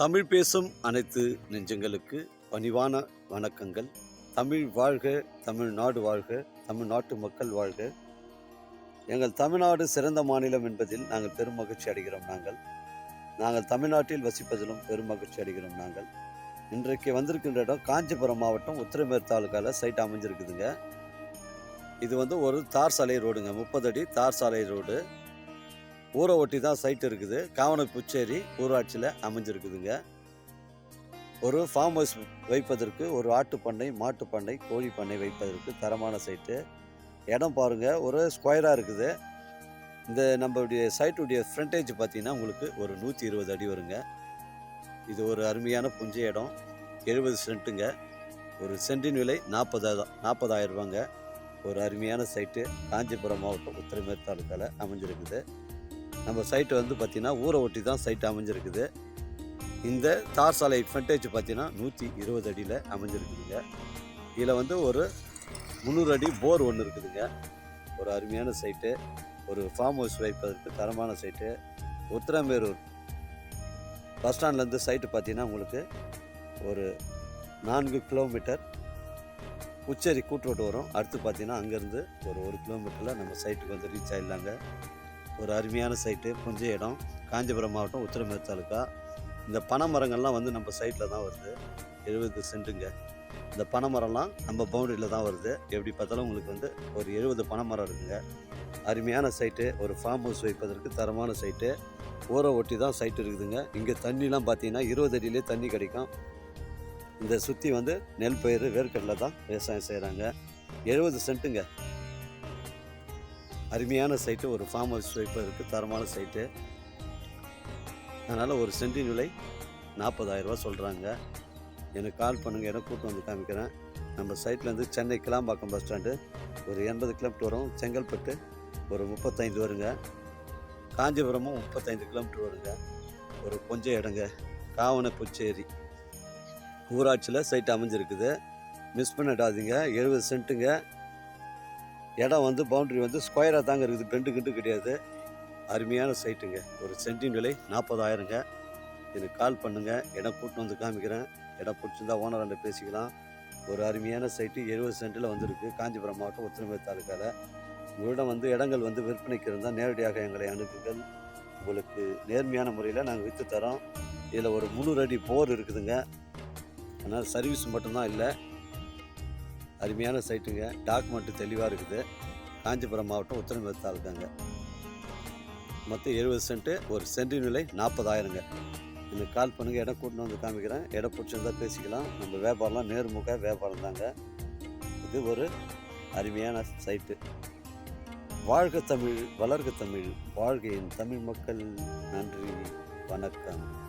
தமிழ் பேசும் அனைத்து நெஞ்சங்களுக்கு பணிவான வணக்கங்கள். தமிழ் வாழ்க தமிழ்நாடு வாழ்க தமிழ்நாட்டு மக்கள் வாழ்க. எங்கள் தமிழ்நாடு சிறந்த மாநிலம் என்பதில் நாங்கள் பெரும் மகிழ்ச்சி அடைகிறோம் நாங்கள். நாங்கள் தமிழ்நாட்டில் வசிப்பதிலும் பெரும் மகிழ்ச்சி அடைகிறோம் நாங்கள். இன்றைக்கு வந்திருக்கின்ற இடம் காஞ்சிபுரம் மாவட்டம் உத்திரமேர் தாலுக்காவில் சைட் அமைஞ்சிருக்குதுங்க. இது வந்து ஒரு தார் சாலை ரோடுங்க முப்பது அடி தார் சாலை ரோடு ஊரை ஒட்டி தான் சைட் இருக்குது. காவன புச்சேரி ஊராட்சியில் அமைஞ்சிருக்குதுங்க. ஒரு ஃபார்ம் ஹவுஸ் வைப்பதற்கு ஒரு ஆட்டு பண்ணை மாட்டு பண்ணை கோழி பண்ணை வைப்பதற்கு தரமான சைட்டு இடம் பாருங்க ஒரு ஸ்கொயராக இருக்குது. இந்த நம்மளுடைய சைட்டுடைய ஃப்ரண்டேஜ் பார்த்தீங்கன்னா உங்களுக்கு ஒரு நூற்றி இருபது அடி வருங்க. இது ஒரு அருமையான புஞ்ச இடம். எழுபது சென்ட்டுங்க. ஒரு சென்டின் விலை நாற்பதாயிரம் நாற்பதாயிரம் ரூபாங்க. ஒரு அருமையான சைட்டு காஞ்சிபுரம் மாவட்டம் உத்திரமேர் தாலுக்காவில் அமைஞ்சிருக்குது. நம்ம சைட்டு வந்து பார்த்திங்கன்னா ஊரை ஒட்டி தான் சைட் அமைஞ்சிருக்குது. இந்த தார் சாலை ஃப்ரண்டேஜ் பார்த்தீங்கன்னா நூற்றி இருபது அடியில் அமைஞ்சிருக்குதுங்க. இதில் வந்து ஒரு முந்நூறு அடி போர் ஒன்று இருக்குதுங்க. ஒரு அருமையான சைட்டு ஒரு ஃபார்ம் ஹவுஸ் வைப்பதற்கு தரமான சைட்டு உத்திரமேரூர் பஸ் ஸ்டாண்ட்லேருந்து சைட்டு பார்த்தீங்கன்னா உங்களுக்கு ஒரு நான்கு கிலோமீட்டர் உச்சேரி கூட்டுரோடு வரும். அடுத்து பார்த்தீங்கன்னா அங்கேருந்து ஒரு ஒரு கிலோமீட்டரில் நம்ம சைட்டுக்கு வந்து ரீச் ஆகிடலாங்க ஒரு அருமையான சைட்டு புஞ்ச இடம் காஞ்சிபுரம் மாவட்டம் உத்திரமேர் தாலுக்கா இந்த பனை மரங்கள்லாம் வந்து நம்ம சைட்டில் தான் வருது. எழுபது சென்ட்டுங்க இந்த பனை மரம்லாம் நம்ம பவுண்டரியில் தான் வருது. எப்படி பார்த்தாலும் உங்களுக்கு வந்து ஒரு எழுபது பனை மரம் இருக்குங்க. அருமையான சைட்டு ஒரு ஃபார்ம் ஹவுஸ் வைப்பதற்கு தரமான சைட்டு ஊரை ஒட்டி தான் சைட்டு இருக்குதுங்க. இங்கே தண்ணிலாம் பார்த்தீங்கன்னா இருபது அடியிலே தண்ணி கிடைக்கும். இந்த சுற்றி வந்து நெல் பயிர் வேர்க்கடலை தான் விவசாயம் செய்கிறாங்க எழுபது சென்ட்டுங்க அருமையான சைட்டு ஒரு ஃபார்ம் ஹவுஸ் வைப்பதற்கு தரமான சைட்டு அதனால் ஒரு சென்டின் விலை நாற்பதாயிரரூவா சொல்கிறாங்க எனக்கு கால் பண்ணுங்கள் எனக்கு கூப்பிட்டு வந்து காமிக்கிறேன். நம்ம சைட்லேருந்து சென்னை கிளாம்பாக்கம் பஸ் ஸ்டாண்டு ஒரு எண்பது கிலோமீட்டர் வரும். செங்கல்பட்டு ஒரு முப்பத்தைந்து வருங்க. காஞ்சிபுரமும் முப்பத்தைந்து கிலோமீட்டர் வருங்க. ஒரு கொஞ்சம் இடங்க. காவனப்புச்சேரி ஊராட்சியில் சைட் அமைஞ்சிருக்குது. மிஸ் பண்ணிடாதீங்க எழுபது சென்ட்டுங்க இடம் வந்து பவுண்டரி வந்து ஸ்கொயராக தாங்க இருக்குது. பெண்டு கிண்டு கிடையாது. அருமையான சைட்டுங்க ஒரு சென்டின் விலை நாற்பதாயிரங்க. எனக்கு கால் பண்ணுங்கள் இடம் கூட்டு வந்து காமிக்கிறேன். இடம் பிடிச்சிருந்தா ஓனராண்ட பேசிக்கலாம். ஒரு அருமையான சைட்டு எழுபது சென்ட்டில் வந்திருக்கு. காஞ்சிபுரம் மாவட்டம் உத்திரமேர் தாலுக்காவில் உங்களிடம் வந்து இடங்கள் வந்து விற்பனைக்கு இருந்தால் நேரடியாக எங்களை அனுப்புங்கள் உங்களுக்கு நேர்மையான முறையில் நாங்கள் விற்று தரோம். இதில் ஒரு முந்நூறு அடி போர் இருக்குதுங்க. அதனால் சர்வீஸ் மட்டும்தான் இல்லை. அருமையான சைட்டுங்க. டாக்குமெண்ட்டு தெளிவாக இருக்குது. காஞ்சிபுரம் மாவட்டம் உத்திரமேர் தாலுக்காங்க. மொத்தம் எழுபது சென்ட்டு ஒரு சென்டின் விலை நாற்பதாயிரங்க எனக்கு கால் பண்ணுங்கள் இடம் கூட்டின்னு வந்து காமிக்கிறேன். இடம் பிடிச்சிருந்தா பேசிக்கலாம். நம்ம வியாபாரம்லாம் நேர்முக வியாபாரம் தாங்க இது ஒரு அருமையான சைட்டு. வாழ்க தமிழ் வளர்க தமிழ். வாழ்கையின் தமிழ் மக்கள் நன்றி வணக்கம்.